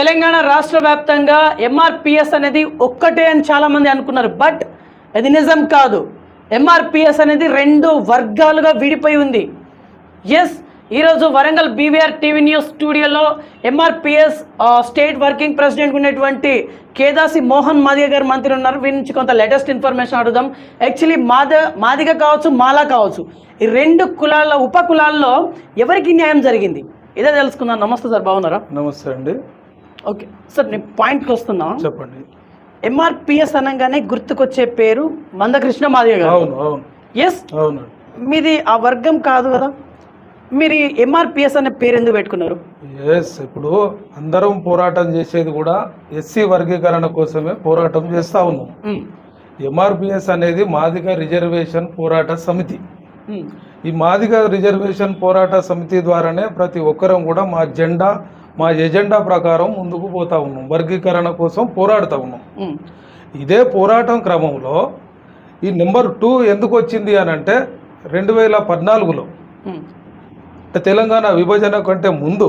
తెలంగాణ రాష్ట్ర వ్యాప్తంగా ఎంఆర్పిఎస్ అనేది ఒక్కటే అని చాలామంది అనుకున్నారు. బట్ అది నిజం కాదు. ఎంఆర్పిఎస్ అనేది రెండు వర్గాలుగా విడిపోయి ఉంది. ఎస్ ఈరోజు వరంగల్ బీవీఆర్ టీవీ న్యూస్ స్టూడియోలో ఎంఆర్పిఎస్ స్టేట్ వర్కింగ్ ప్రెసిడెంట్ ఉన్నటువంటి కేదాసి మోహన్ మాదిగ గారు మంత్రి ఉన్నారు. వీరి నుంచి కొంత లేటెస్ట్ ఇన్ఫర్మేషన్ అడుగుదాం. యాక్చువల్లీ మాద మాదిగ కావచ్చు మాలా కావచ్చు. ఈ రెండు కులాల ఉప కులాల్లో ఎవరికి న్యాయం జరిగింది? ఇదే తెలుసుకుందాం. నమస్తే సార్ బాగున్నారా? నమస్తే అండి. ఓకే. సార్ నేను పాయింట్కి వస్తున్నా. చెప్పండి. ఎంఆర్పిఎస్ అనగానే గుర్తుకొచ్చే పేరు మందకృష్ణ మాదిగ గారు. అవును అవును. ఎస్ అవును. మీది ఆ వర్గం కాదు కదా? మీరు ఎంఆర్పిఎస్ అనే పేరు ఎందుకు పెట్టుకున్నారు? ఎస్ ఇప్పుడు అందరం పోరాటం చేసేది కూడా ఎస్సీ వర్గీకరణ కోసమే పోరాటం చేస్తా ఉన్నాం. ఎంఆర్పిఎస్ అనేది మాదిగ రిజర్వేషన్ పోరాట సమితి. ఈ మాదిగ రిజర్వేషన్ పోరాట సమితి ద్వారానే ప్రతి ఒక్కరం కూడా మా జెండా మా ఎజెండా ప్రకారం ముందుకు పోతా ఉన్నాం. వర్గీకరణ కోసం పోరాడుతూ ఉన్నాం. ఇదే పోరాటం క్రమంలో ఈ నెంబర్ టూ ఎందుకు వచ్చింది అని అంటే రెండు వేల పద్నాలుగులో తెలంగాణ విభజన కంటే ముందు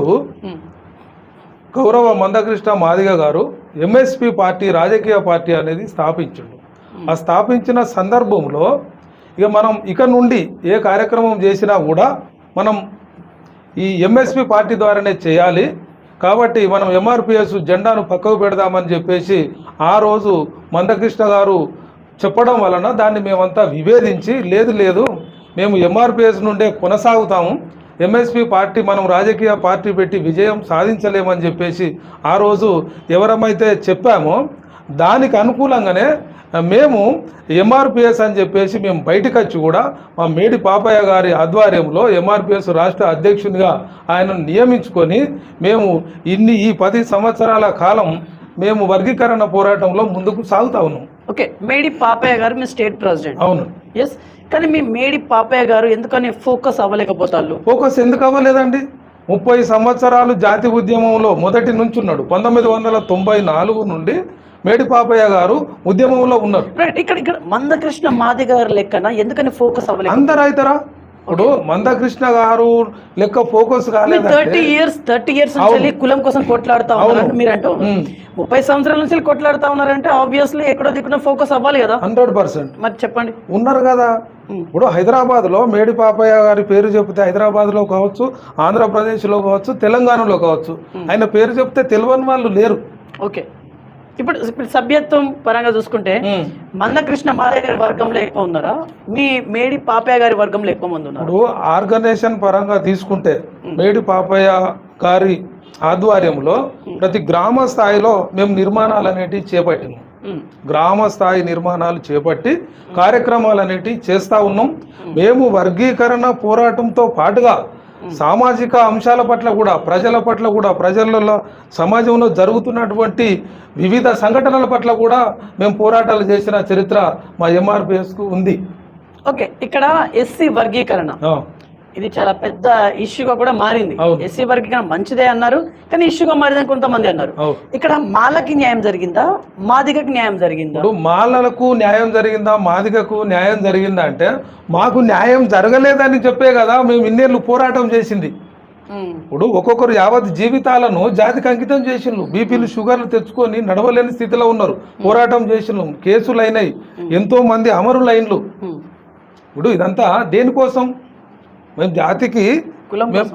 గౌరవ మందకృష్ణ మాదిగ గారు ఎంఎస్పి పార్టీ రాజకీయ పార్టీ అనేది స్థాపించిండు. ఆ స్థాపించిన సందర్భంలో ఇక మనం ఇక నుండి ఏ కార్యక్రమం చేసినా కూడా మనం ఈ ఎంఎస్పి పార్టీ ద్వారానే చేయాలి. కాబట్టి మనం ఎంఆర్పిఎస్ జెండాను పక్కకు పెడదామని చెప్పేసి ఆ రోజు మందకృష్ణ గారు చెప్పడం వలన దాన్ని మేమంతా విభేదించి లేదు లేదు మేము ఎంఆర్పిఎస్ నుండే కొనసాగుతాము. ఎంఎస్పి పార్టీ మనం రాజకీయ పార్టీ పెట్టి విజయం సాధించలేమని చెప్పేసి ఆ రోజు ఎవరమైతే చెప్పామో దానికి అనుకూలంగానే మేము ఎంఆర్పిఎస్ అని చెప్పేసి మేము బయటకు వచ్చి కూడా మా మేడి పాపయ్య గారి ఆధ్వర్యంలో ఎంఆర్పిఎస్ రాష్ట్ర అధ్యక్షునిగా ఆయనను నియమించుకొని మేము ఇన్ని ఈ పది సంవత్సరాల కాలం మేము వర్గీకరణ పోరాటంలో ముందుకు సాగుతా ఉన్నాం. ఓకే మేడి పాపయ్య గారు మీ స్టేట్ ప్రెసిడెంట్. అవును. ఎస్ కానీ మీ మేడి పాపయ్య గారు ఎందుకని ఫోకస్ అవ్వలేకపోతారు ఫోకస్ ఎందుకు అవ్వలేదండి? ముప్పై సంవత్సరాలు జాతి ఉద్యమంలో మొదటి నుంచి ఉన్నాడు పంతొమ్మిది వందల తొంభై నాలుగు నుండి మేడి పాపయ్య గారు ఉద్యమంలో ఉన్నారు. ఇక్కడ ఇక్కడ మందకృష్ణ మాదిగ గారు లెక్కన? ఎందుకని ఫోకస్ అవ్వలేదు అందరు అవుతారా ఇప్పుడు మందకృష్ణ గారు లెక్క ఫోకస్ కాలేదంటే థర్టీ ఇయర్స్ థర్టీ ఇయర్స్ నుంచి కులం కోసం కొట్లాడుతా ఉన్నారంటే మీరు అంటూ. ముప్పై సంవత్సరాల నుంచి కొట్లాడుతా ఉన్నారంటే ఆబ్వియస్లీ ఎక్కడో దిక్కున ఫోకస్ అవ్వాలి కదా. హండ్రెడ్ పర్సెంట్ మరి చెప్పండి. ఉన్నారు కదా. ఇప్పుడు హైదరాబాద్లో మేడి పాపయ్య గారి పేరు చెప్తే హైదరాబాద్లో కావచ్చు ఆంధ్రప్రదేశ్లో కావచ్చు తెలంగాణలో కావచ్చు. ఆయన పేరు చెప్తే తెలియని వాళ్ళు లేరు. ఓకే ఇప్పుడు ఇప్పుడు సభ్యత్వం పరంగా చూసుకుంటే. మందకృష్ణ మాదయ్య గారి వర్గంలో ఎక్కువ ఉన్నారా? మీ మేడి పాపయ్య గారి వర్గంలో ఎక్కువ మంది ఉన్నారు? ఇప్పుడు ఆర్గనైజేషన్ పరంగా తీసుకుంటే మేడి పాపయ్య గారి ఆధ్వర్యంలో ప్రతి గ్రామ స్థాయిలో మేము నిర్మాణాలు అనేటివి చేపట్టినాం. గ్రామ స్థాయి నిర్మాణాలు చేపట్టి కార్యక్రమాలు అనేటివి చేస్తూ ఉన్నాం. మేము వర్గీకరణ పోరాటంతో పాటుగా సామాజిక అంశాల పట్ల కూడా ప్రజల పట్ల కూడా ప్రజలలో సమాజంలో జరుగుతున్నటువంటి వివిధ సంఘటనల పట్ల కూడా మేము పోరాటాలు చేసిన చరిత్ర మా ఎంఆర్పిఎస్కు ఉంది. ఓకే ఇక్కడ ఎస్సీ వర్గీకరణ. ఇది చాలా పెద్ద ఇష్యూగా కూడా మారింది. ఎస్సీ వర్గీకరణ మంచిదే అన్నారు కానీ ఇష్యూగా మారిందని కొంతమంది అన్నారు. ఇక్కడ మాలకి న్యాయం జరిగిందా? మాదిగకి న్యాయం జరిగిందా? మాలలకు న్యాయం జరిగిందా? మాదిగకు న్యాయం జరిగిందా అంటే మాకు న్యాయం జరగలేదని చెప్పే కదా మేము ఇన్నేళ్ళు పోరాటం చేసింది. ఇప్పుడు ఒక్కొక్కరు యావత్ జీవితాలను జాతికి అంకితం చేసిండ్రు. బీపీలు షుగర్లు తెచ్చుకొని నడవలేని స్థితిలో ఉన్నారు. పోరాటం చేసిండ్రు. కేసులు అయినాయి. ఎంతో మంది అమరులైన్లు. ఇప్పుడు ఇదంతా దేనికోసం? మేము జాతికి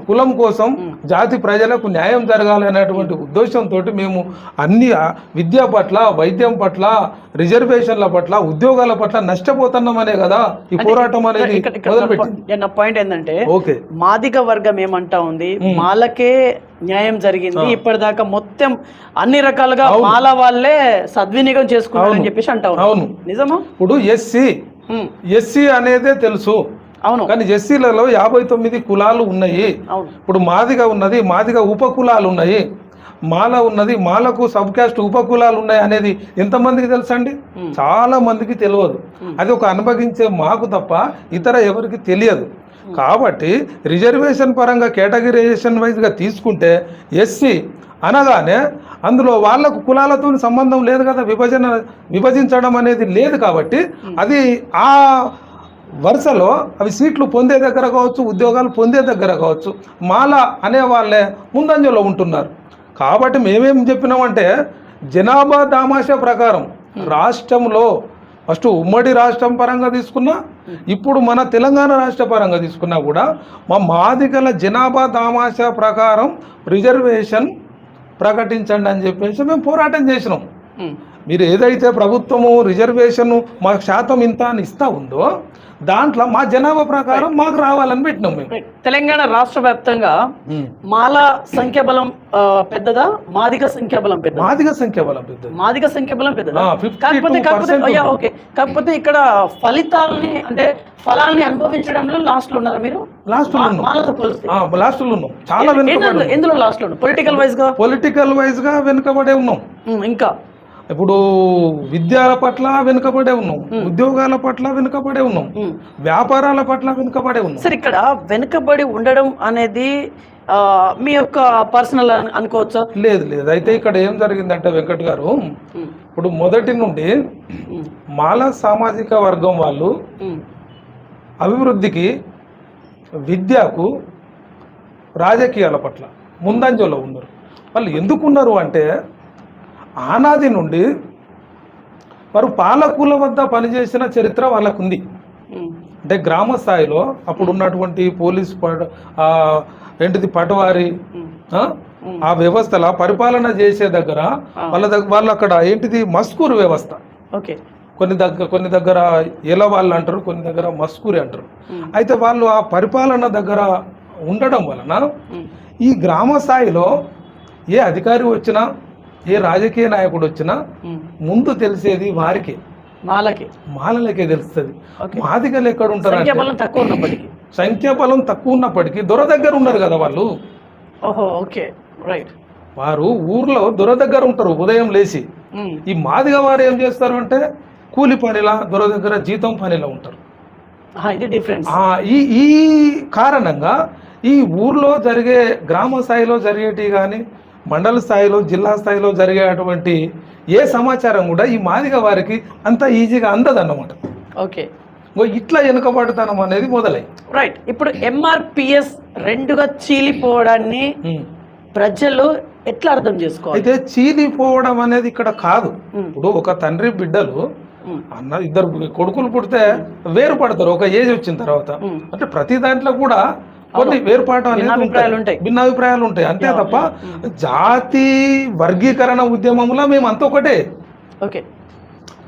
కులం కోసం. జాతి ప్రజలకు న్యాయం జరగాలి అనేటువంటి ఉద్దేశంతో మేము అన్ని విద్య పట్ల వైద్యం పట్ల రిజర్వేషన్ల పట్ల ఉద్యోగాల పట్ల నష్టపోతున్నామనే కదా ఈ పోరాటం అనేది మొదలుపెట్టింది. నా పాయింట్ ఏంటంటే ఓకే. మాదిగ వర్గం ఏమంటా ఉంది? మాలకే న్యాయం జరిగింది. ఇప్పటిదాకా మొత్తం అన్ని రకాలుగా మాల వాళ్ళే సద్వినియోగం చేసుకున్నారని చెప్పేసి అంటా అవును. నిజమా? ఇప్పుడు ఎస్సీ. ఎస్సీ అనేదే తెలుసు. అవును. కానీ ఎస్సీలలో యాభై తొమ్మిది కులాలు ఉన్నాయి. ఇప్పుడు మాదిగ ఉన్నది మాదిగ ఉపకులాలు ఉన్నాయి. మాల ఉన్నది మాలకు సబ్ క్యాస్ట్ ఉపకులాలు ఉన్నాయి అనేది ఎంతమందికి తెలుసండి? చాలా మందికి తెలియదు. అది ఒక అనుభవించే మాకు తప్ప ఇతర ఎవరికి తెలియదు. కాబట్టి రిజర్వేషన్ పరంగా కేటగిరైజేషన్ వైజ్గా తీసుకుంటే ఎస్సీ అనగానే అందులో వాళ్ళకు కులాలతో సంబంధం లేదు కదా విభజన విభజించడం అనేది లేదు కాబట్టి అది ఆ వరుసలో అవి సీట్లు పొందే దగ్గర కావచ్చు ఉద్యోగాలు పొందే దగ్గర కావచ్చు మాల అనే వాళ్ళే ముందంజలో ఉంటున్నారు. కాబట్టి మేమేం చెప్పినామంటే జనాభా దామాషా ప్రకారం రాష్ట్రంలో ఫస్ట్ ఉమ్మడి రాష్ట్రం పరంగా తీసుకున్నా ఇప్పుడు మన తెలంగాణ రాష్ట్ర పరంగా తీసుకున్నా కూడా మా మాదిగల జనాభా దామాషా ప్రకారం రిజర్వేషన్ ప్రకటించండి అని చెప్పేసి మేము పోరాటం చేసినాం. మీరు ఏదైతే ప్రభుత్వము రిజర్వేషన్ మా శాతం ఇంత అని ఇస్తా ఉందో దాంట్లో మా జనాభా ప్రకారం మాకు రావాలని పెట్టినాం మేము. తెలంగాణ రాష్ట్ర వ్యాప్తంగా మాల సంఖ్యాబలం ఆ, పెద్దదా? మాదిగ సంఖ్యాబలం పెద్దదా? మాదిగ సంఖ్య బలం పెద్దది. మాదిగ సంఖ్యాబలం పెద్దదా? ఆ, 52% కాకపోతే కాకపోతే ఓకే. కాకపోతే ఇక్కడ ఫలితాలని అంటే ఫలాల్ని అనుభవించడంలో లాస్ట్లో ఉన్నారా మీరు? లాస్ట్లో లాస్ట్లో ఉన్నాం. చాలా ఎందులో- లాస్ట్లో పొలిటికల్ వైజ్గా? పొలిటికల్ వైజ్గా వెనుకబడే ఉన్నాం. ఇంకా? ఇప్పుడు విద్యాల పట్ల వెనుకబడే ఉన్నాం. ఉద్యోగాల పట్ల వెనుకబడే ఉన్నాం. వ్యాపారాల పట్ల వెనుకబడే ఉన్నాం. సరే ఇక్కడ వెనుకబడి ఉండడం అనేది మీ యొక్క పర్సనల్ అనుకోవచ్చా? లేదు లేదు. అయితే ఇక్కడ ఏం జరిగిందంటే వెంకట్ గారు ఇప్పుడు మొదటి నుండి మాల సామాజిక వర్గం వాళ్ళు అభివృద్ధికి విద్యకు రాజకీయాల పట్ల ముందంజలో ఉన్నారు. వాళ్ళు ఎందుకు ఉన్నారు అంటే ఆనాది నుండి వారు పాలకుల వద్ద పనిచేసిన చరిత్ర వాళ్ళకు ఉంది ఉమ్, అంటే గ్రామ స్థాయిలో అప్పుడు ఉన్నటువంటి పోలీస్ ఏంటిది పటవారి ఆ? వ్యవస్థల పరిపాలన చేసే దగ్గర వాళ్ళ దగ్గర వాళ్ళు అక్కడ ఏంటిది మస్కూరు వ్యవస్థ. ఓకే. కొన్ని దగ్గర కొన్ని దగ్గర ఎల వాళ్ళు అంటారు కొన్ని దగ్గర మస్కూరి అంటారు. అయితే వాళ్ళు ఆ పరిపాలన దగ్గర ఉండడం వలన ఈ గ్రామ స్థాయిలో ఏ అధికారి వచ్చినా ఏ రాజకీయ నాయకుడు వచ్చినా. ముందు తెలిసేది వారికి. మాలకి. మాలలకే తెలుస్తుంది. మాదిగలు ఎక్కడ ఉంటారంటే సంఖ్యాబలం తక్కువ ఉన్నప్పటికీ. సంఖ్యాబలం తక్కువ ఉన్నప్పటికీ దొర దగ్గర ఉన్నారు కదా వాళ్ళు. ఓహో ఓకే. రైట్. వారు ఊర్లో దొర దగ్గర ఉంటారు ఉదయం లేచి. ఈ మాదిగ వారు ఏం చేస్తారు అంటే కూలి పనిలా దొర దగ్గర జీతం పనిలా ఉంటారు. ఈ ఈ కారణంగా ఈ ఊర్లో జరిగే గ్రామ స్థాయిలో జరిగేటివి కానీ మండల స్థాయిలో జిల్లా స్థాయిలో జరిగేటువంటి ఏ సమాచారం కూడా ఈ మాదిగ వారికి అంత ఈజీగా అందదన్నమాట. ఓకే. ఓ ఇట్లా వెనుకబడతనం అనేది మొదలై. రైట్ ఇప్పుడు ఎంఆర్పిఎస్ రెండుగా చీలిపోవడాన్ని ప్రజలు ఎట్లా అర్థం చేసుకోవాలి? అయితే చీలిపోవడం అనేది ఇక్కడ కాదు. ఇప్పుడు ఒక తండ్రి బిడ్డలు అన్న ఇద్దరు కొడుకులు పుడితే వేరు పడతారు ఒక ఏజ్ వచ్చిన తర్వాత. అంటే ప్రతి దాంట్లో కూడా కొన్ని వేరుపాటు అనేది ఉంటాయి. ఉంటాయి. భిన్నాభిప్రాయాలు ఉంటాయి. అంతే తప్ప జాతి వర్గీకరణ ఉద్యమంలో మేము అంత ఒకటే. ఓకే.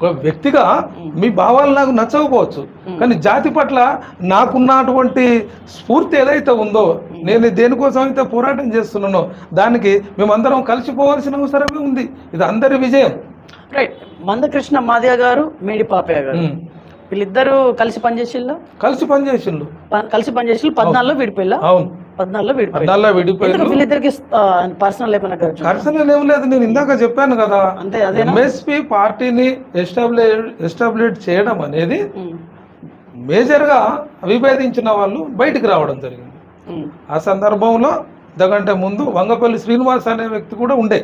ఒక వ్యక్తిగా మీ భావాలు నాకు నచ్చకపోవచ్చు. కానీ జాతి పట్ల నాకున్నటువంటి స్ఫూర్తి ఏదైతే ఉందో నేను దేనికోసం అయితే పోరాటం చేస్తున్నానో దానికి మేమందరం కలిసిపోవాల్సిన అవసరమే ఉంది. ఇది అందరి విజయం. రైట్. మందకృష్ణ మాదిగ గారు మేడి పాపయ్య గారు. వీళ్ళిద్దరూ కలిసి పనిచేసిల్లా? కలిసి పనిచేసిండు కలిసి పనిచేసి పద్నాలుగులో విడిపోయిల్లా? అవును. పద్నాలుగులో విడిపోయి వీళ్ళిద్దరికి పర్సనల్ ఏమైనా ఏం లేదు. నేను ఇందాక చెప్పాను కదా అంతే అదేనా? ఎంఎస్పి పార్టీని ఎస్టాబ్లిష్ ఎస్టాబ్లిష్ చేయడం అనేది మేజర్గా విభేదించిన వాళ్ళు బయటికి రావడం జరిగింది. ఆ సందర్భంలో ఇంతకంటే ముందు వంగపల్లి శ్రీనివాస్ అనే వ్యక్తి కూడా ఉండే.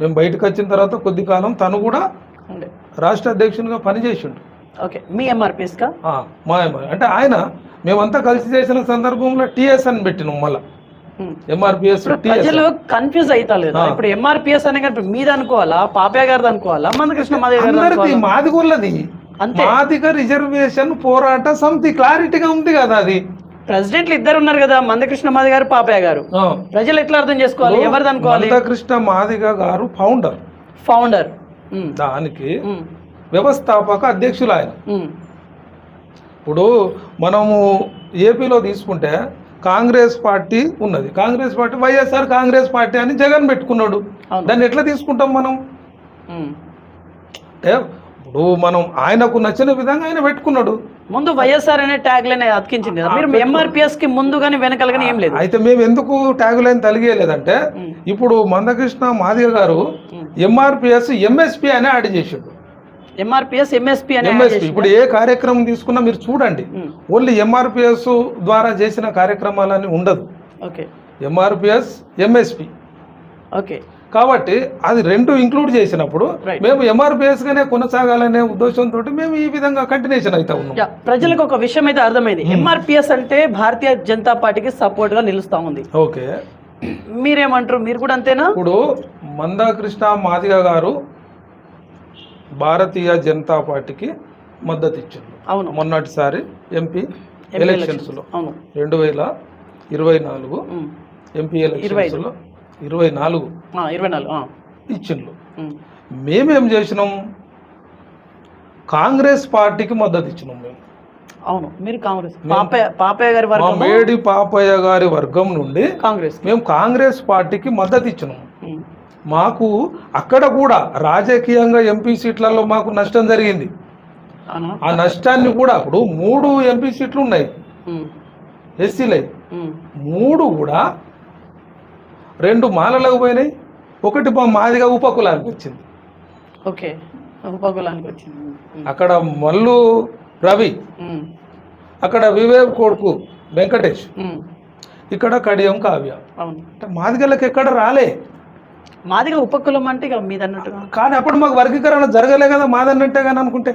మేము బయటకు వచ్చిన తర్వాత కొద్ది కాలం తను కూడా ఉండే. రాష్ట్ర అధ్యక్షునిగా పనిచేసిండు. ఓకే మీ ఎంఆర్పిఎస్ కా? మా అంటే ఆయన మేమంతా కలిసి చేసిన సందర్భంలో టిఎస్ అని పెట్టినాం మళ్ళా. ఎంఆర్పిఎస్ ప్రజలు కన్ఫ్యూజ్ అవుతా లేదు ఇప్పుడు ఎంఆర్పిఎస్ అనే కానీ మీద అనుకోవాలా పాపయ్య గారిది అనుకోవాలా? మందకృష్ణ అనుకోవాలా? మాదిగోళ్ళది అంతే. మాదిగ రిజర్వేషన్ పోరాట సమితి క్లారిటీగా ఉంది కదా అది. ప్రెసిడెంట్లు ఇద్దరు ఉన్నారు కదా మందకృష్ణ మాది గారు పాపయ్య గారు. ప్రజలు ఎట్లా అర్థం చేసుకోవాలి? ఎవరిది అనుకోవాలి? మందకృష్ణ మాదిగ గారు ఫౌండర్ ఫౌండర్ ఉమ్, దానికి ఉమ్, వ్యవస్థాపక అధ్యక్షులు ఆయన ఇప్పుడు మనము ఏపీలో తీసుకుంటే కాంగ్రెస్ పార్టీ ఉన్నది. Congress party YSR Congress party అని జగన్ పెట్టుకున్నాడు. దాన్ని ఎట్లా తీసుకుంటాం మనం. అంటే ఇప్పుడు మనం ఆయనకు నచ్చిన విధంగా ఆయన పెట్టుకున్నాడు. ముందు వైఎస్ఆర్ అనే ట్యాగ్ లైన్ అతికించింది మీరు ఎంఆర్పిఎస్కి ముందు కానీ వెనకాల కానీ ఏం లేదు. అయితే మేము ఎందుకు ట్యాగ్ లైన్ తలిగేయలేదంటే. ఇప్పుడు మందకృష్ణ మాదిగ గారు. ఎంఆర్పిఎస్ ఎంఎస్పి అని యాడ్ చేసాడు. ఎంఆర్పిఎస్ ఎంఎస్పి అనే ఎంఎస్పి ఇప్పుడు ఏ కార్యక్రమం తీసుకున్నా మీరు చూడండి. ఓన్లీ ఎంఆర్పిఎస్ ద్వారా చేసిన కార్యక్రమాలని ఉండదు. ఓకే. MRPS MSP okay. కాబట్టి అది రెండు ఇంక్లూడ్ చేసినప్పుడు. మేము ఎంఆర్పిఎస్ గానే కొనసాగాలనే ఉద్దేశంతో మేము ఈ విధంగా కంటిన్యూషన్ అయితే ఉన్నాం. ప్రజలకు ఒక విషయం అయితే అర్థమైంది. ఎంఆర్పిఎస్ అంటే భారతీయ జనతా పార్టీకి సపోర్ట్గా నిలుస్తా ఉంది. ఓకే. మీరేమంటారు? మీరు కూడా అంతేనా? ఇప్పుడు మందాకృష్ణ మాదిగ గారు భారతీయ జనతా పార్టీకి మద్దతు ఇచ్చారు అవును. మొన్నటిసారి ఎంపీ ఎలక్షన్స్లో. అవును. రెండు వేల ఇరవై నాలుగు. ఎంపీ ఎలక్షన్స్లో ఇరవై నాలుగు ఇరవై నాలుగు. ఇచ్చిండ్రు. మేమేం చేసినాం? కాంగ్రెస్ పార్టీకి మద్దతు ఇచ్చినాం మేము. అవును మీరు కాంగ్రెస్ పాపయ్య గారి వర్గం మేడి పాపయ్య గారి వర్గం నుండి కాంగ్రెస్. మేము కాంగ్రెస్ పార్టీకి మద్దతు ఇచ్చినాం ఉమ్. మాకు అక్కడ కూడా రాజకీయంగా ఎంపీ సీట్లలో మాకు నష్టం జరిగింది ఆ నష్టాన్ని కూడా ఇప్పుడు మూడు ఎంపీ సీట్లు ఉన్నాయి. ఎస్సీలై. మూడు కూడా రెండు మాలలకు పోయినాయి ఒకటి మాదిగా ఉపకులానికి వచ్చింది ఓకే ఉపకులానికి వచ్చింది. అక్కడ మల్లు రవి. అక్కడ వివేక్ కొడుకు వెంకటేష్. ఇక్కడ కడియం కావ్య అంటే మాదిగలకు ఎక్కడ రాలే మాదిగా ఉపకులం అంటే ఇక మీద అన్నట్టుగా కానీ అప్పుడు మాకు వర్గీకరణ జరగలే కదా మాదన్నట్టే కానీ అనుకుంటే.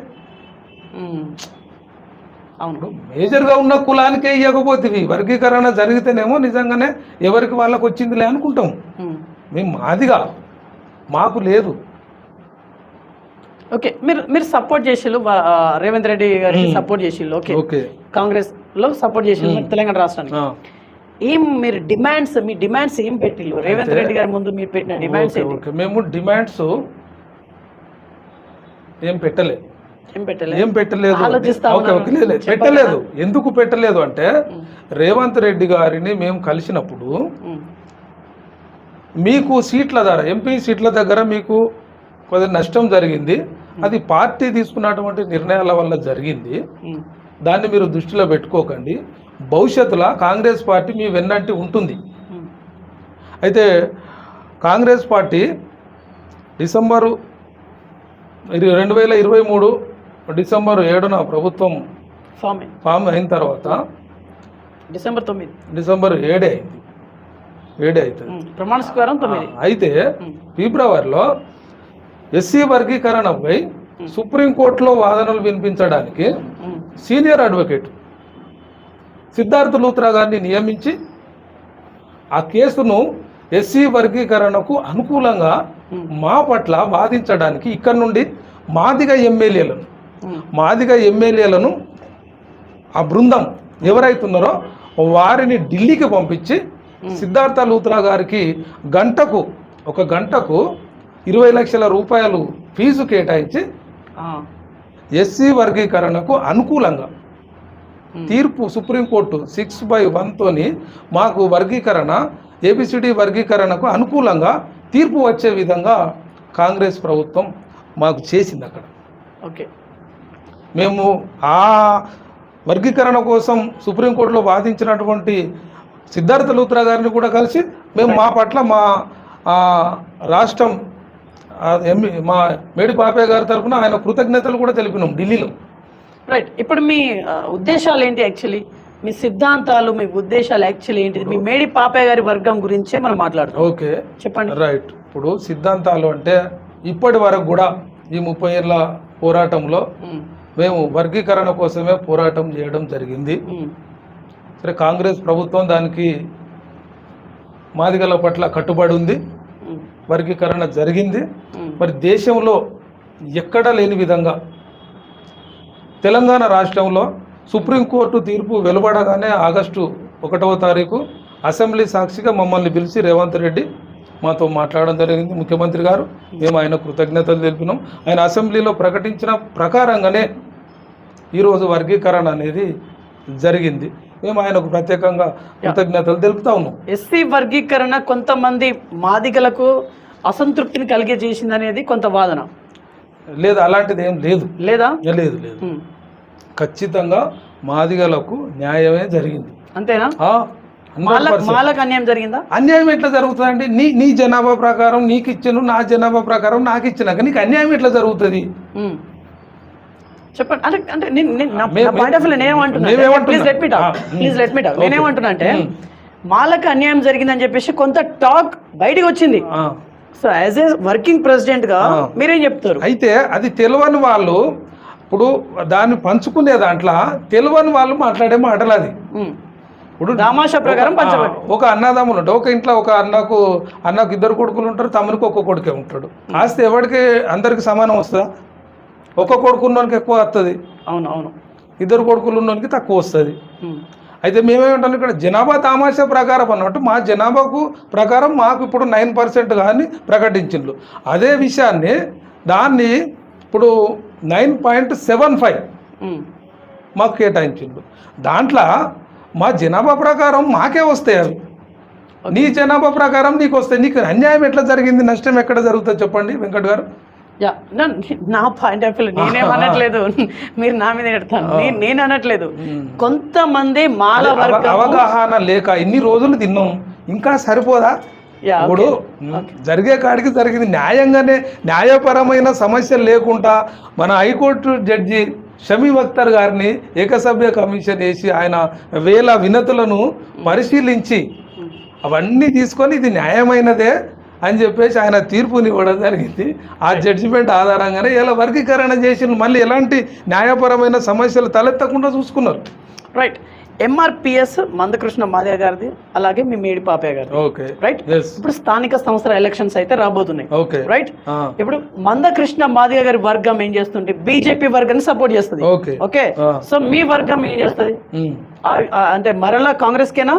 అవును. మేజర్గా ఉన్న కులానికే ఇవ్వకపోతే వర్గీకరణ జరిగితేనేమో నిజంగానే ఎవరికి వాళ్ళకి వచ్చిందిలే అనుకుంటాం. మేము మాదిగా. మాకు లేదు. ఓకే మీరు మీరు సపోర్ట్ చేసిళ్ళు రేవంత్ రెడ్డి గారికి సపోర్ట్ చేసిళ్ళు. ఓకే. కాంగ్రెస్లో సపోర్ట్ చేసిళ్ళు తెలంగాణ రాష్ట్రానికి. ఏం మీరు డిమాండ్స్ మీ డిమాండ్స్ ఏం పెట్టిల్లు? రేవంత్ రెడ్డి గారి ముందు మీరు పెట్టిన డిమాండ్స్ ఓకే. మేము డిమాండ్స్ ఏం పెట్టలే. ఏం పెట్టలే? ఏం పెట్టలేదు పెట్టలేదు. ఎందుకు పెట్టలేదు అంటే రేవంత్ రెడ్డి గారిని మేము కలిసినప్పుడు. మీకు సీట్ల ధర ఎంపీ సీట్ల దగ్గర మీకు కొద్ది నష్టం జరిగింది. అది పార్టీ తీసుకున్నటువంటి నిర్ణయాల వల్ల జరిగింది. దాన్ని మీరు దృష్టిలో పెట్టుకోకండి. భవిష్యత్తులో కాంగ్రెస్ పార్టీ మీ వెన్నంటి ఉంటుంది. అయితే కాంగ్రెస్ పార్టీ డిసెంబరు రెండు వేల ఇరవై మూడు డిసెంబర్ ఏడున ప్రభుత్వం ఫామే ఫామ్ అయిన తర్వాత డిసెంబర్ తొమ్మిది డిసెంబర్ ఏడే అయింది ఏడే అవుతుంది ఉమ్. ప్రమాణ స్వీకారం తొమ్మిది అయితే. ఫిబ్రవరిలో ఎస్సీ వర్గీకరణపై సుప్రీంకోర్టులో వాదనలు వినిపించడానికి. సీనియర్ అడ్వకేట్ సిద్ధార్థ లూత్రా గారిని నియమించి ఆ కేసును ఎస్సీ వర్గీకరణకు అనుకూలంగా. మా పట్ల వాదించడానికి ఇక్కడ నుండి మాదిగ ఎమ్మెల్యేలను. మాదిగ ఎమ్మెల్యేలను ఆ బృందం ఎవరైతున్నారో వారిని ఢిల్లీకి పంపించి సిద్ధార్థ లూత్రా గారికి గంటకు ఒక గంటకు ఇరవై లక్షల రూపాయలు ఫీజు కేటాయించి. ఎస్సీ వర్గీకరణకు అనుకూలంగా. తీర్పు సుప్రీంకోర్టు సిక్స్ బై వన్తోని మాకు వర్గీకరణ ఏబిసిడి వర్గీకరణకు అనుకూలంగా తీర్పు వచ్చే విధంగా కాంగ్రెస్ ప్రభుత్వం మాకు చేసింది అక్కడ. ఓకే. మేము ఆ వర్గీకరణ కోసం సుప్రీంకోర్టులో వాదించినటువంటి సిద్ధార్థ లూత్రా గారిని కూడా కలిసి మేము మా పట్ల మా రాష్ట్రం ఎమ్మె మా మేడి పాపయ్య గారి తరఫున ఆయన కృతజ్ఞతలు కూడా తెలిపినాం ఢిల్లీలో. రైట్ ఇప్పుడు మీ ఉద్దేశాలు ఏంటి యాక్చువల్లీ మీ సిద్ధాంతాలు మీ ఉద్దేశాలు యాక్చువల్లీ ఏంటి మీ మేడి పాపయ్య గారి వర్గం గురించే మనం మాట్లాడుతాం ఓకే. చెప్పండి. రైట్ ఇప్పుడు సిద్ధాంతాలు అంటే ఇప్పటి వరకు కూడా ఈ ముప్పై ఏళ్ళ పోరాటంలో ఉమ్. మేము వర్గీకరణ కోసమే పోరాటం చేయడం జరిగింది. ఉమ్. సరే కాంగ్రెస్ ప్రభుత్వం దానికి మాదిగల పట్ల కట్టుబడి ఉంది. ఉమ్. వర్గీకరణ జరిగింది. మరి దేశంలో ఎక్కడా లేని విధంగా తెలంగాణ రాష్ట్రంలో సుప్రీంకోర్టు తీర్పు వెలువడగానే ఆగస్టు ఒకటవ తారీఖు అసెంబ్లీ సాక్షిగా మమ్మల్ని పిలిచి రేవంత్ రెడ్డి మాతో మాట్లాడడం జరిగింది. ముఖ్యమంత్రి గారు మేము ఆయన కృతజ్ఞతలు తెలిపినాం ఆయన అసెంబ్లీలో ప్రకటించిన ప్రకారంగానే ఈరోజు వర్గీకరణ అనేది జరిగింది. మేము ఆయనకు ప్రత్యేకంగా కృతజ్ఞతలు తెలుపుతా ఉన్నాం. ఎస్సీ వర్గీకరణ కొంతమంది మాదిగలకు అసంతృప్తిని కలిగజేసింది అనేది కొంత వాదన. లేదు అలాంటిది ఏం లేదు. లేదా? లేదు లేదు. ఖచ్చితంగా మాదిగలకు న్యాయమే జరిగింది. అంతేనా? ఆ, 100%. మాలకు మాలకు అన్యాయం జరిగిందా? అన్యాయం ఎట్లా జరుగుతుందండి? నీ నీ జనాభా ప్రకారం నీకు ఇచ్చాను నా జనాభా ప్రకారం నాకు ఇచ్చినాక నీకు అన్యాయం ఎట్లా జరుగుతుంది. చెప్పండి. అంటే నేనేమంటున్నా. మాలకు అన్యాయం జరిగిందని చెప్పేసి కొంత టాక్ బయటికి వచ్చింది. సో యాజ్ ఏ వర్కింగ్ ప్రెసిడెంట్గా ఆ. మీరేం చెప్తారు? అయితే అది తెలియని వాళ్ళు ఇప్పుడు దాన్ని పంచుకునే దాంట్లో తెలియని వాళ్ళు మాట్లాడే మాటలు అది. ఇప్పుడు దామాషా ప్రకారం పంచబడి. ఒక అన్నదమ్ములు ఉంటారు. ఒక ఇంట్లో ఒక అన్నకు అన్నకు ఇద్దరు కొడుకులు ఉంటారు తమ్మునికి ఒక్క కొడుకే ఉంటాడు. ఆస్తి ఎవరికి అందరికి సమానం వస్తుందా? ఒక కొడుకు ఉన్నోనికి ఎక్కువ వస్తుంది. అవును అవును. ఇద్దరు కొడుకులు ఉన్నోనికి తక్కువ వస్తుంది. అయితే మేమేమంటాం ఇక్కడ జనాభా తామాషా ప్రకారం అన్నట్టు మా జనాభాకు ప్రకారం మాకు ఇప్పుడు నైన్ పర్సెంట్ కానీ ప్రకటించిండ్రు. అదే విషయాన్ని దాన్ని ఇప్పుడు నైన్ పాయింట్ సెవెన్ ఫైవ్. మాకు కేటాయించిండు దాంట్లో మా జనాభా ప్రకారం మాకే వస్తాయి అవి. నీ జనాభా ప్రకారం నీకు వస్తాయి. నీకు అన్యాయం ఎట్లా జరిగింది? నష్టం ఎక్కడ జరుగుతుంది చెప్పండి వెంకట్ గారు. నా- పాయింట్ ఆఫ్ వ్యూ నేనేమనట్లేదు మీరు నా మీద పెడతాను నేను అనట్లేదు. కొంతమంది మాల అవగాహన లేక ఇన్ని రోజులు తిన్నాం. ఇంకా సరిపోదా? ఇప్పుడు జరిగే కాడికి జరిగింది. న్యాయంగానే న్యాయపరమైన సమస్యలు లేకుండా మన హైకోర్టు జడ్జి షమీ అఖ్తర్ గారిని ఏకసభ్య కమిషన్ వేసి ఆయన వేల వినతులను పరిశీలించి అవన్నీ తీసుకొని ఇది న్యాయమైనదే. అని చెప్పేసి ఆయన తీర్పుని ఇవ్వడం జరిగింది. ఆ జడ్జిమెంట్ ఆధారంగానే ఇలా వర్గీకరణ చేసిన మళ్ళీ ఎలాంటి న్యాయపరమైన సమస్యలు తలెత్తకుండా చూసుకున్నారు. రైట్ ఎంఆర్పిఎస్ మందకృష్ణ మాదే గారిది అలాగే మీ మేడి పాపయ్య గారిది. ఓకే రైట్ ఇప్పుడు స్థానిక సంస్థల ఎలక్షన్స్ అయితే రాబోతున్నాయి. ఓకే రైట్ ఆ, ఇప్పుడు మందకృష్ణ మాదిగ గారి వర్గం ఏం చేస్తుంది బీజేపీ వర్గాన్ని సపోర్ట్ చేస్తుంది. ఓకే. సో మీ వర్గం ఏం చేస్తుంది? ఆ- అంటే మరలా కాంగ్రెస్ కేనా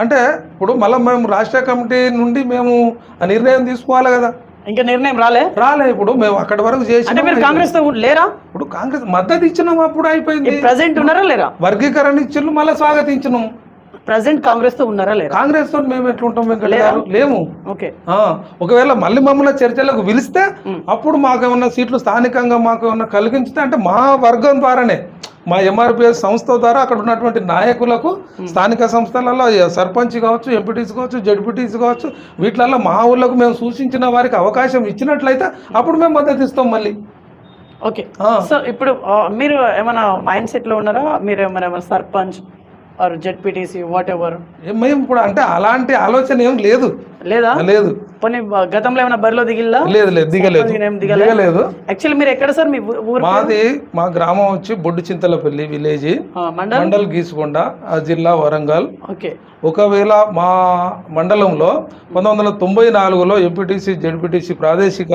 అంటే ఇప్పుడు మళ్ళీ మేము రాష్ట్ర కమిటీ నుండి మేము ఆ నిర్ణయం తీసుకోవాలి కదా. ఇంకా నిర్ణయం రాలే? రాలే ఇప్పుడు మేము అక్కడి వరకు చేసి మీరు కాంగ్రెస్తో లేరా? ఇప్పుడు కాంగ్రెస్ మద్దతు ఇచ్చినాం అప్పుడు అయిపోయింది. ప్రజెంట్ ఉన్నారా లేరా? వర్గీకరణ ఇచ్చినాం మళ్ళీ స్వాగతించినాం. ప్రజెంట్ కాంగ్రెస్తో ఉన్నారా లేరా? కాంగ్రెస్ తోటి మేము ఎట్లుంటాం వెంకట గారు లేము ఓకే. ఆ, ఒకవేళ మళ్ళీ మమ్మల్ని చర్చలకు పిలిస్తే అప్పుడు మాకు ఏమన్నా సీట్లు స్థానికంగా మాకు ఏమన్నా కలిగించితే అంటే మా వర్గం ద్వారానే మా ఎంఆర్పిఎస్ సంస్థ ద్వారా అక్కడ ఉన్నటువంటి నాయకులకు స్థానిక సంస్థలలో సర్పంచ్ కావచ్చు ఎంపీటీసీ కావచ్చు జడ్పీటీసీ కావచ్చు వీటిలలో మా ఊళ్ళకు మేము సూచించిన వారికి అవకాశం ఇచ్చినట్లయితే అప్పుడు మేము మద్దతు ఇస్తాం మళ్ళీ. ఓకే. సో ఇప్పుడు మీరు ఏమైనా మైండ్ సెట్లో ఉన్నారా? మీరు ఏమైనా sarpanch or ZPTC whatever మేము ఇప్పుడు అంటే అలాంటి ఆలోచన ఏం లేదు. లేదా? లేదు. పోనీ గతంలో ఏమైనా బరిలో దిగిల్లా? లేదు లేదు దిగలేదు. దిగలే? దిగలేదు. యాక్చువల్లీ మీరు ఎక్కడ సార్ మీ ఊరు మాది మా గ్రామం వచ్చి బొడ్డు చింతలపల్లి విలేజ్ మండల్? గీసుకొండ ఆ జిల్లా వరంగల్. ఓకే. ఒకవేళ మా మండలంలో పంతొమ్మిది వందల తొంభై నాలుగులో ఎంపీటీసీ జడ్పీటీసీ ప్రాదేశిక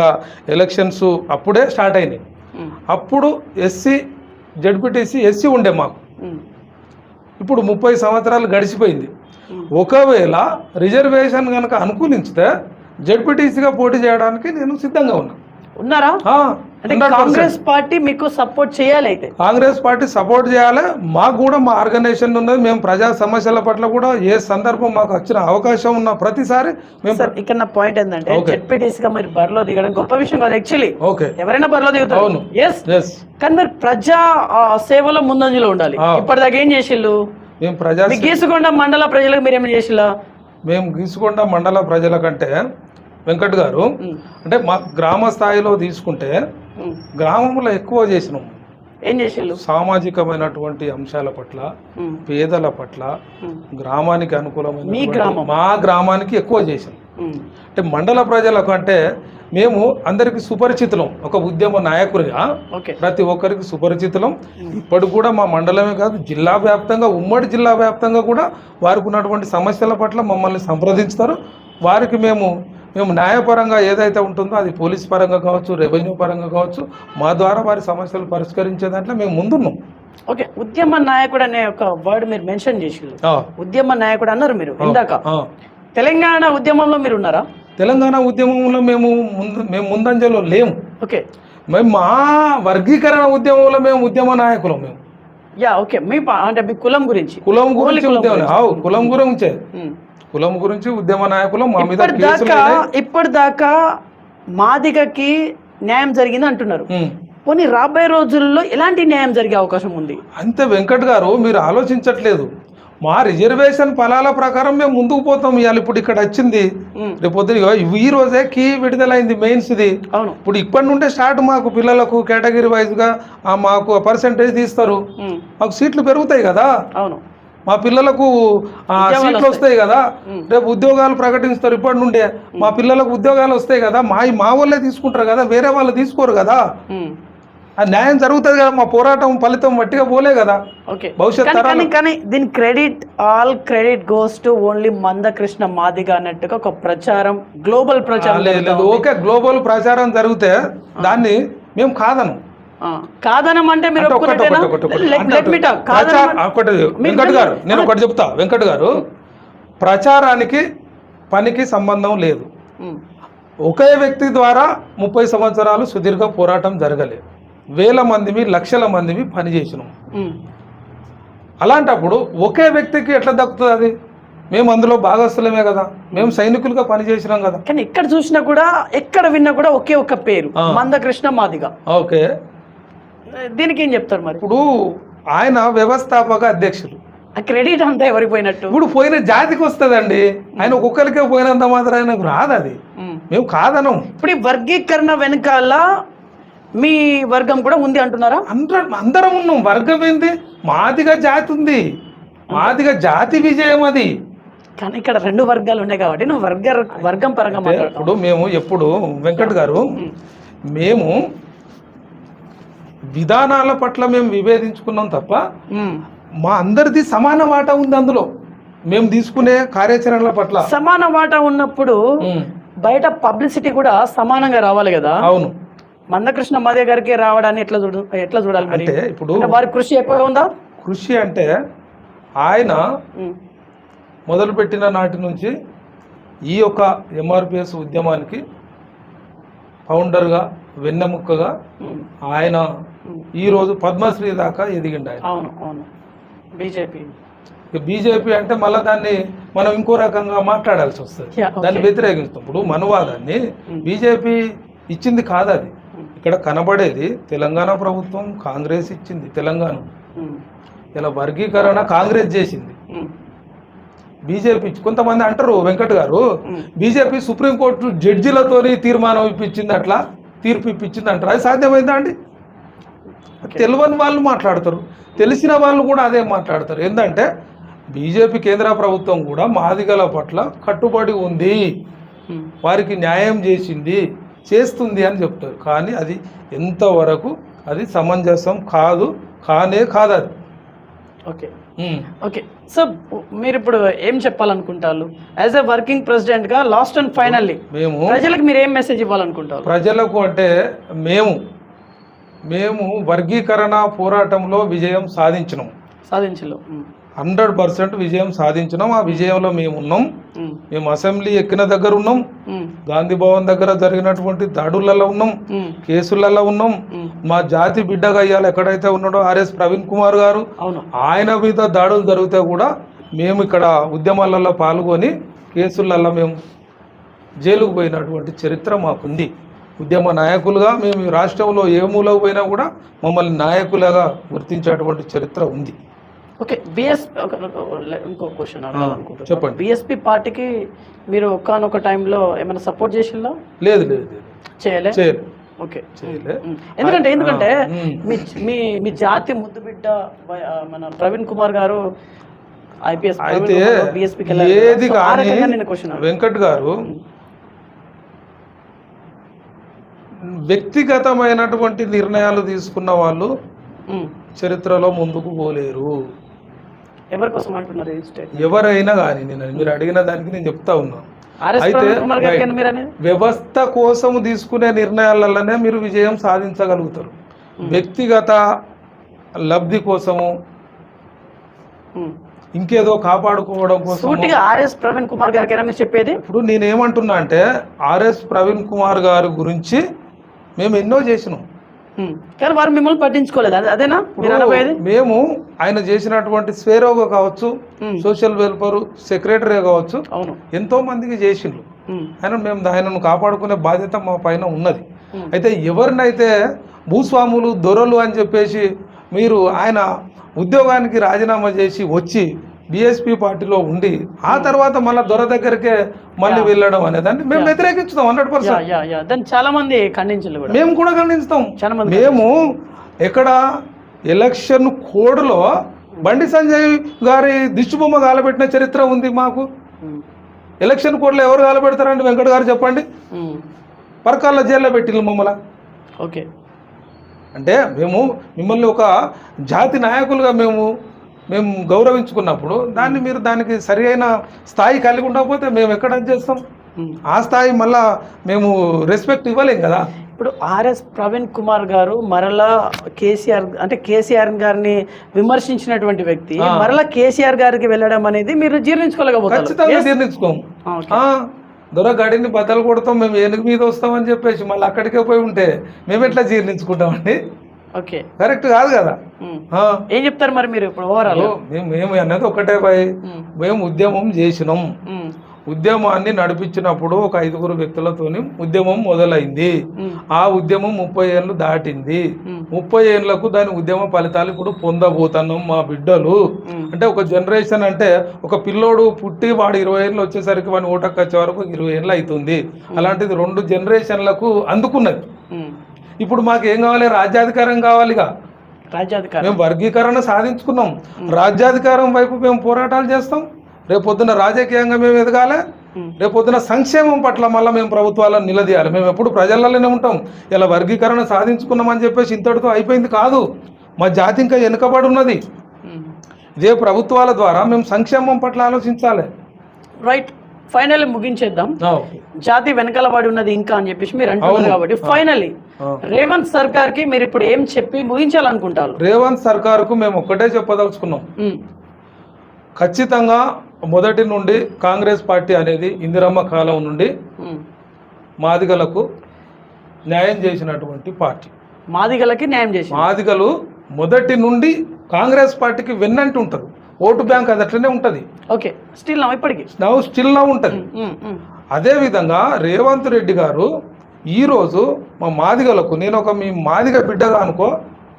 ఎలక్షన్స్ అప్పుడే స్టార్ట్ అయినాయి. అప్పుడు ఎస్సీ జడ్పీటీసీ ఎస్సీ ఉండే మాకు. ఇప్పుడు ముప్పై సంవత్సరాలు గడిచిపోయింది. ఒకవేళ రిజర్వేషన్ కనుక అనుకూలించితే జడ్పీటీసీగా పోటీ చేయడానికి నేను సిద్ధంగా ఉన్నా. ఉన్నారా? అంటే 100%. కాంగ్రెస్ పార్టీ మీకు సపోర్ట్ చేయాలి అయితే. కాంగ్రెస్ పార్టీ సపోర్ట్ చేయాలి. మాకు కూడా మా ఆర్గనైజేషన్ ఉన్నది. మేము ప్రజా సమస్యల పట్ల కూడా ఏ సందర్భం మాకు వచ్చిన అవకాశం ఉన్న ప్రతిసారి మేము సార్ ఇక్కడ నా పాయింట్ ఏంటంటే Okay. జెడ్పీటీసీ గా మీరు బరిలో దిగడం గొప్ప విషయం కాదు. యాక్చువల్లీ ఓకే ఎవరైనా బరిలో దిగుతారు. అవును. ఎస్ ఎస్ కానీ మీరు ప్రజా సేవలో ముందంజలో ఉండాలి. ఇప్పటిదాకా ఏం చేసిళ్ళు? మేము ప్రజా గీసుకొండ మండల ప్రజలకు మీరు ఏమైనా చేసిల్లా మేము గీసుకొండ మండల ప్రజల కంటే వెంకట్ గారు అంటే మా గ్రామ స్థాయిలో తీసుకుంటే. గ్రామంలో ఎక్కువ చేసినాం. ఏం సామాజికమైనటువంటి అంశాల పట్ల పేదల పట్ల గ్రామానికి అనుకూలమైన మీ గ్రామం. మా గ్రామానికి ఎక్కువ చేసాం అంటే మండల ప్రజలకు అంటే మేము అందరికి సుపరిచితులం. ఒక ఉద్యమ నాయకుడిగా ప్రతి ఒక్కరికి సుపరిచితులం. ఇప్పటికి కూడా మా మండలమే కాదు జిల్లా వ్యాప్తంగా ఉమ్మడి జిల్లా వ్యాప్తంగా కూడా వారికి ఉన్నటువంటి సమస్యల పట్ల మమ్మల్ని సంప్రదించుతారు. వారికి మేము మేము న్యాయపరంగా ఏదైతే ఉంటుందో అది పోలీస్ పరంగా కావచ్చు రెవెన్యూ పరంగా కావచ్చు మా ద్వారా వారి సమస్యలు పరిష్కరించే దాంట్లో మేము ముందున్నాం. ఓకే ఉద్యమ నాయకుడు అనే ఒక వర్డ్ మీరు మెన్షన్ ఆ, ఉద్యమ నాయకుడు అన్నారు మీరు ఇందాక. తెలంగాణ ఉద్యమంలో మీరు ఉన్నారా? తెలంగాణ ఉద్యమంలో మేము ముందు మేము ముందంజలో లేము. ఓకే. మేము మా వర్గీకరణ ఉద్యమంలో మేము ఉద్యమ నాయకులం మేము. Yeah okay. మీ అంటే మీ కులం గురించి. కులం గురించి కులం గురించే. కులం గురించి ఉద్యమ నాయకులు మా మీద ఇప్పటిదాకా. ఇప్పటిదాకా మాదిగకి న్యాయం జరిగింది అంటున్నారు. పోనీ రాబోయే రోజుల్లో ఎలాంటి న్యాయం జరిగే అవకాశం ఉంది? అంతే వెంకట్ గారు మీరు ఆలోచించట్లేదు. మా రిజర్వేషన్ ఫలాల ప్రకారం మేము ముందుకు పోతాం ఇవాళ ఇప్పుడు ఇక్కడ వచ్చింది. రేపు ఈ రోజే కీ విడుదలైంది మెయిన్స్ ఇది. అవును. ఇప్పుడు ఇప్పటి నుండే స్టార్ట్ మాకు పిల్లలకు కేటగిరీ వైజ్గా మాకు పర్సంటేజ్ తీస్తారు. మాకు సీట్లు పెరుగుతాయి కదా. అవును. మా పిల్లలకు సీట్లు వస్తాయి. కదా. రేపు ఉద్యోగాలు ప్రకటిస్తారు ఇప్పటి నుండే. మా పిల్లలకు ఉద్యోగాలు వస్తాయి కదా. మా మా వాళ్ళే తీసుకుంటారు కదా. వేరే వాళ్ళు తీసుకోరు కదా. ఆ న్యాయం జరుగుతుంది కదా. మా పోరాటం ఫలితం వట్టిగా పోలే కదా. భవిష్యత్ కానీ దీని credit all credit goes to only Manda Krishna Madiga అన్నట్టుగా ఒక ప్రచారం గ్లోబల్ ప్రచారం లేదు. ఓకే గ్లోబల్ ప్రచారం జరిగితే దాన్ని మేము కాదను. ఆ, కాదనం అంటే మీరు వెంకట్ గారు నేను ఒకటి చెప్తా. వెంకట్ గారు ప్రచారానికి పనికి సంబంధం లేదు. ఒకే వ్యక్తి ద్వారా ముప్పై సంవత్సరాలు సుదీర్ఘ పోరాటం జరగలేదు. వేల మందిమి లక్షల మందిమి పనిచేసినాం అలాంటప్పుడు ఒకే వ్యక్తికి ఎట్లా దక్కుతుంది అది? మేము అందులో భాగస్థులమే కదా. మేము సైనికులుగా పనిచేసినాం కదా. కానీ ఎక్కడ చూసినా కూడా ఎక్కడ విన్నా కూడా ఒకే ఒక పేరు. మందకృష్ణ మాదిగ. ఓకే. దీనికి ఏం చెప్తారు మరి? ఇప్పుడు ఆయన వ్యవస్థాపక అధ్యక్షులు ఆ క్రెడిట్ అంతా ఎవరికి పోయినట్టు? ఇప్పుడు పోయిన జాతికి వస్తుందండి. ఆయన ఒక్కొక్కరికే పోయినంత మాత్రం ఆయనకు రాదు అది. మేము కాదనం. ఇప్పుడు ఈ వర్గీకరణ వెనకాల మీ వర్గం కూడా ఉంది అంటున్నారా? అందరం అందరం ఉన్నాం. వర్గం ఏంది? మాదిగా జాతి ఉంది. మాదిగా జాతి విజయం అది. కానీ ఇక్కడ రెండు వర్గాలు ఉన్నాయి కాబట్టి నువ్వు వర్గ వర్గం పరంగా ఇప్పుడు మేము ఎప్పుడు వెంకట్ గారు మేము విధానాల పట్ల మేము విభేదించుకున్నాం తప్ప. మా అందరిది సమాన వాటా ఉంది అందులో మేము తీసుకునే కార్యాచరణల పట్ల సమాన వాటా ఉన్నప్పుడు బయట పబ్లిసిటీ కూడా సమానంగా రావాలి కదా అవును మందకృష్ణ మాదే గారికి రావడాన్ని ఎట్లా చూడ ఎట్లా చూడాలి మరి అంటే ఇప్పుడు వారి కృషి ఎక్కువగా ఉందా కృషి అంటే ఆయన. మొదలుపెట్టిన నాటి నుంచి ఈ యొక్క ఎంఆర్పిఎస్ ఉద్యమానికి ఫౌండర్గా వెన్నెముక్కగా. ఆయన. ఈరోజు పద్మశ్రీ దాకా ఎదిగిండు ఆయన. అవును అవును. బీజేపీ. బీజేపీ అంటే మళ్ళీ దాన్ని మనం ఇంకో రకంగా మాట్లాడాల్సి వస్తుంది. దాన్ని వ్యతిరేకిస్తాం. ఇప్పుడు మనువాదాన్ని బీజేపీ ఇచ్చింది కాదు అది. ఇక్కడ కనబడేది తెలంగాణ ప్రభుత్వం కాంగ్రెస్ ఇచ్చింది తెలంగాణ. ఇలా వర్గీకరణ కాంగ్రెస్ చేసింది. బీజేపీ ఇచ్చి- కొంతమంది అంటారు వెంకట్ గారు బీజేపీ సుప్రీంకోర్టు జడ్జిలతోని తీర్మానం ఇప్పించింది అట్లా? తీర్పు ఇప్పించింది అంటారు? అది సాధ్యమైందా అండి? తెలియని వాళ్ళు మాట్లాడతారు. తెలిసిన వాళ్ళు కూడా అదే మాట్లాడతారు. ఏంటంటే బీజేపీ కేంద్ర ప్రభుత్వం కూడా మాదిగల పట్ల కట్టుబడి ఉంది. వారికి న్యాయం చేసింది చేస్తుంది అని చెప్తారు. కానీ అది ఎంతవరకు అది సమంజసం కాదు కానే కాదు అది. ఓకే. ఓకే. సో మీరు ఇప్పుడు ఏం చెప్పాలనుకుంటారు? యాజ్ ఎ వర్కింగ్ ప్రెసిడెంట్గా లాస్ట్ అండ్ ఫైనల్లీ మేము ప్రజలకు మీరు ఏం మెసేజ్ ఇవ్వాలనుకుంటారు? ప్రజలకు అంటే మేము మేము వర్గీకరణ పోరాటంలో విజయం సాధించినాం. సాధించలో. హండ్రెడ్ పర్సెంట్ విజయం సాధించినాం. ఆ విజయంలో మేము ఉన్నాం. మేము అసెంబ్లీ ఎక్కిన దగ్గర ఉన్నాం. గాంధీ భవన్ దగ్గర జరిగినటువంటి దాడులలో ఉన్నాం. కేసులలో ఉన్నాం. మా జాతి బిడ్డగా అయ్యాలి ఎక్కడైతే ఉన్నాడో ఆర్ఎస్ ప్రవీణ్ కుమార్ గారు. ఆయన మీద దాడులు జరిగితే కూడా మేము ఇక్కడ ఉద్యమాలలో పాల్గొని కేసులలో మేము జైలుకు పోయినటువంటి చరిత్ర మాకుంది. ఉద్యమ నాయకులుగా మేము రాష్ట్రంలో ఏ మూలకు పోయినా కూడా మమ్మల్ని నాయకులుగా గుర్తించేటువంటి చరిత్ర ఉంది. ఓకే బిఎస్ ఇంకో క్వశ్చన్ చెప్పండి. బిఎస్పి పార్టీకి మీరు ఒకానొక టైంలో ఏమైనా సపోర్ట్ చేసిందా లేదు లేదు. లేదు చేయలే? చేయలేదు ఓకే. ఎందుకంటే ఎందుకంటే. మీ మీ మీ జాతి ముద్దు బిడ్డ మన ప్రవీణ్ కుమార్ గారు ఐపీఎస్ అయితే బిఎస్పీకి ఏది కానీ నేను క్వశ్చన్ వెంకట్ గారు వ్యక్తిగతమైనటువంటి నిర్ణయాలు తీసుకున్న వాళ్ళు చరిత్రలో ముందుకు పోలేరు. అంటున్నారు ఎవరైనా కానీ నేను మీరు అడిగిన దానికి నేను చెప్తా ఉన్నా. ఆర్ఎస్ అయితే వ్యవస్థ కోసం తీసుకునే నిర్ణయాలలోనే మీరు విజయం సాధించగలుగుతారు. వ్యక్తిగత లబ్ధి కోసము. ఇంకేదో కాపాడుకోవడం కోసం ఆర్ఎస్ ప్రవీణ్ కుమార్ మీరు చెప్పేది? ఇప్పుడు నేనేమంటున్నా అంటే ఆర్ఎస్ ప్రవీణ్ కుమార్ గారి గురించి మేము ఎన్నో చేసినాం. కానీ వారు మిమ్మల్ని పట్టించుకోలేదు అదే- అదేనా మీరు అనబోయేది మేము ఆయన చేసినటువంటి స్వేరోగా కావచ్చు. సోషల్ వెల్ఫేర్ సెక్రటరీ కావచ్చు అవును ఎంతో మందికి చేసిండ్రు. ఆయన మేము ఆయనను కాపాడుకునే బాధ్యత మా పైన ఉన్నది. అయితే ఎవరినైతే భూస్వాములు దొరలు అని చెప్పేసి మీరు ఆయన ఉద్యోగానికి రాజీనామా చేసి వచ్చి బీఎస్పీ పార్టీలో ఉండి ఆ తర్వాత మళ్ళీ దొర దగ్గరికే మళ్ళీ వెళ్ళడం అనేదాన్ని మేము వ్యతిరేకించుతాం హండ్రెడ్ పర్సెంట్ చాలా మంది ఖండించారు కూడా. మేము కూడా ఖండిస్తాం చాలా మంది మేము ఎక్కడ ఎలక్షన్ కోడ్లో బండి సంజయ్ గారి దిష్టిబొమ్మ గాలబెట్టిన చరిత్ర ఉంది మాకు. ఉమ్. ఎలక్షన్ కోడ్లో ఎవరు గాలబెడతారండి? వెంకట్ గారు చెప్పండి. పరకాల జైల్లో పెట్టిల్లు మమ్మల్ని. ఓకే అంటే మేము మిమ్మల్ని ఒక జాతి నాయకులుగా మేము మేము గౌరవించుకున్నప్పుడు దాన్ని మీరు దానికి సరి అయిన స్థాయి కలిగి ఉండకపోతే మేము ఎక్కడ చేస్తాం. ఆ స్థాయి మళ్ళా మేము రెస్పెక్ట్ ఇవ్వలేం కదా? ఇప్పుడు ఆర్ఎస్ ప్రవీణ్ కుమార్ గారు మరలా కేసీఆర్ అంటే కేసీఆర్ గారిని విమర్శించినటువంటి వ్యక్తి. మరలా కేసీఆర్ గారికి వెళ్ళడం అనేది మీరు జీర్ణించుకోలేకపోతారు. ఖచ్చితంగా జీర్ణించుకోము దొర గడిని బద్దలు కొడతాం మేము ఏనుగు మీద వస్తామని చెప్పేసి మళ్ళీ అక్కడికే పోయి ఉంటే మేము ఎట్లా జీర్ణించుకుంటామండి? ఓకే. కరెక్ట్ కాదు కదా. ఏం చెప్తారు మరి మీరు ఇప్పుడు ఓవరాల్ మేము మేము అన్నది ఒకటే పోయి మేము ఉద్యమం చేసినాం. ఉద్యమాన్ని నడిపించినప్పుడు ఒక ఐదుగురు వ్యక్తులతోని ఉద్యమం మొదలైంది. ఆ ఉద్యమం ముప్పై ఏళ్ళు దాటింది. ముప్పై ఏళ్ళకు దాని ఉద్యమ ఫలితాలు ఇప్పుడు పొందబోతున్నాం మా బిడ్డలు. అంటే ఒక జనరేషన్ అంటే ఒక పిల్లోడు పుట్టి వాడు ఇరవై ఏళ్ళు వచ్చేసరికి వాడిని ఓటకు వచ్చే వరకు ఇరవై ఏళ్ళు అవుతుంది. అలాంటిది రెండు జనరేషన్లకు అందుకున్నది. ఇప్పుడు మాకు ఏం కావాలి? రాజ్యాధికారం కావాలిగా. రాజ్యాధికారం. మేము వర్గీకరణ సాధించుకున్నాం. రాజ్యాధికారం వైపు మేము పోరాటాలు చేస్తాం. రేపొద్దున రాజకీయంగా మేము ఎదగాలి. ఉమ్. రేపొద్దున సంక్షేమం పట్ల మళ్ళీ మేము ప్రభుత్వాలను నిలదీయాలి. మేము ఎప్పుడు ప్రజలలోనే ఉంటాం. ఇలా వర్గీకరణ సాధించుకున్నామని చెప్పేసి ఇంతటితో అయిపోయింది కాదు. మా జాతి ఇంకా వెనుకబడి ఉన్నది. ఇదే ప్రభుత్వాల ద్వారా మేము సంక్షేమం పట్ల ఆలోచించాలి. రైట్. ఫైనల్ ముగించేద్దాం. జాతి వెనకాలబడి ఉన్నది ఇంకా అని చెప్పేసి మీరు అంటున్నారు. కాబట్టి ఫైనల్లీ ఆ. రేవంత్ సర్కార్కి మీరు ఇప్పుడు ఏం చెప్పి ముగించాలనుకుంటారు? రేవంత్ సర్కారుకు మేము ఒక్కటే చెప్పదలుచుకున్నాం. ఖచ్చితంగా మొదటి నుండి కాంగ్రెస్ పార్టీ అనేది ఇందిరమ్మ కాలం నుండి. మాదిగలకు న్యాయం చేసినటువంటి పార్టీ. మాదిగలకి న్యాయం చేసి మాదిగలు మొదటి నుండి కాంగ్రెస్ పార్టీకి వెన్నంటి ఉంటారు ఓటు బ్యాంక్ అది అట్లనే ఉంటుంది. ఓకే స్టిల్ నా ఇప్పటికి. నవ్వు స్టిల్ నవ్వు ఉంటుంది. ఉమ్. అదేవిధంగా రేవంత్ రెడ్డి గారు ఈరోజు మా మాదిగలకు నేను ఒక మీ మాదిగ బిడ్డగా అనుకో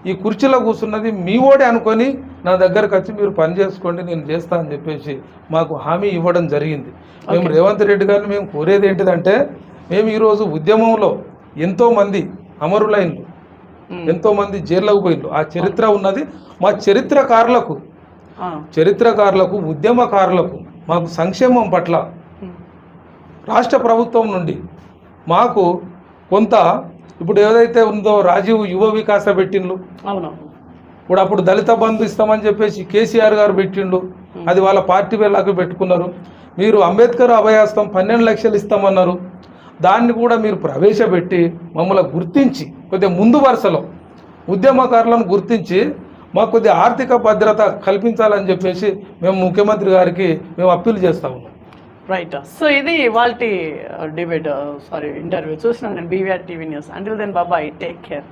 ఈ కుర్చీలో కూర్చున్నది మీ ఓడే అనుకొని నా దగ్గరకు వచ్చి మీరు పని చేసుకోండి నేను చేస్తా అని చెప్పేసి మాకు హామీ ఇవ్వడం జరిగింది మేము రేవంత్ రెడ్డి గారిని మేము కోరేది ఏంటిదంటే మేము ఈరోజు ఉద్యమంలో ఎంతోమంది అమరులైన్లు. ఎంతోమంది జైల్లోకి పోయిండ్రు ఆ చరిత్ర ఉన్నది మా చరిత్రకారులకు. చరిత్రకారులకు ఉద్యమకారులకు మాకు సంక్షేమం పట్ల. రాష్ట్ర ప్రభుత్వం నుండి మాకు కొంత ఇప్పుడు ఏదైతే ఉందో రాజీవ్ యువ వికాస పెట్టిండ్రు అవును ఇప్పుడు అప్పుడు దళిత బంధు ఇస్తామని చెప్పేసి కేసీఆర్ గారు పెట్టిండు అది వాళ్ళ పార్టీ వెళ్ళాక పెట్టుకున్నారు. మీరు అంబేద్కర్ అభయాస్తం పన్నెండు లక్షలు ఇస్తామన్నారు. దాన్ని కూడా మీరు ప్రవేశపెట్టి మమ్మల్ని గుర్తించి కొద్దిగా ముందు వరుసలో ఉద్యమకారులను గుర్తించి మాకు కొద్దిగా ఆర్థిక భద్రత కల్పించాలని చెప్పేసి మేము ముఖ్యమంత్రి గారికి మేము అప్పీల్ చేస్తా ఉన్నాం. రైట్ సో ఇది వాళ్ళ డిబేట్ సారీ ఇంటర్వ్యూ చూసినాను నేను BVR TV news until then బాబాయ్ టేక్ కేర్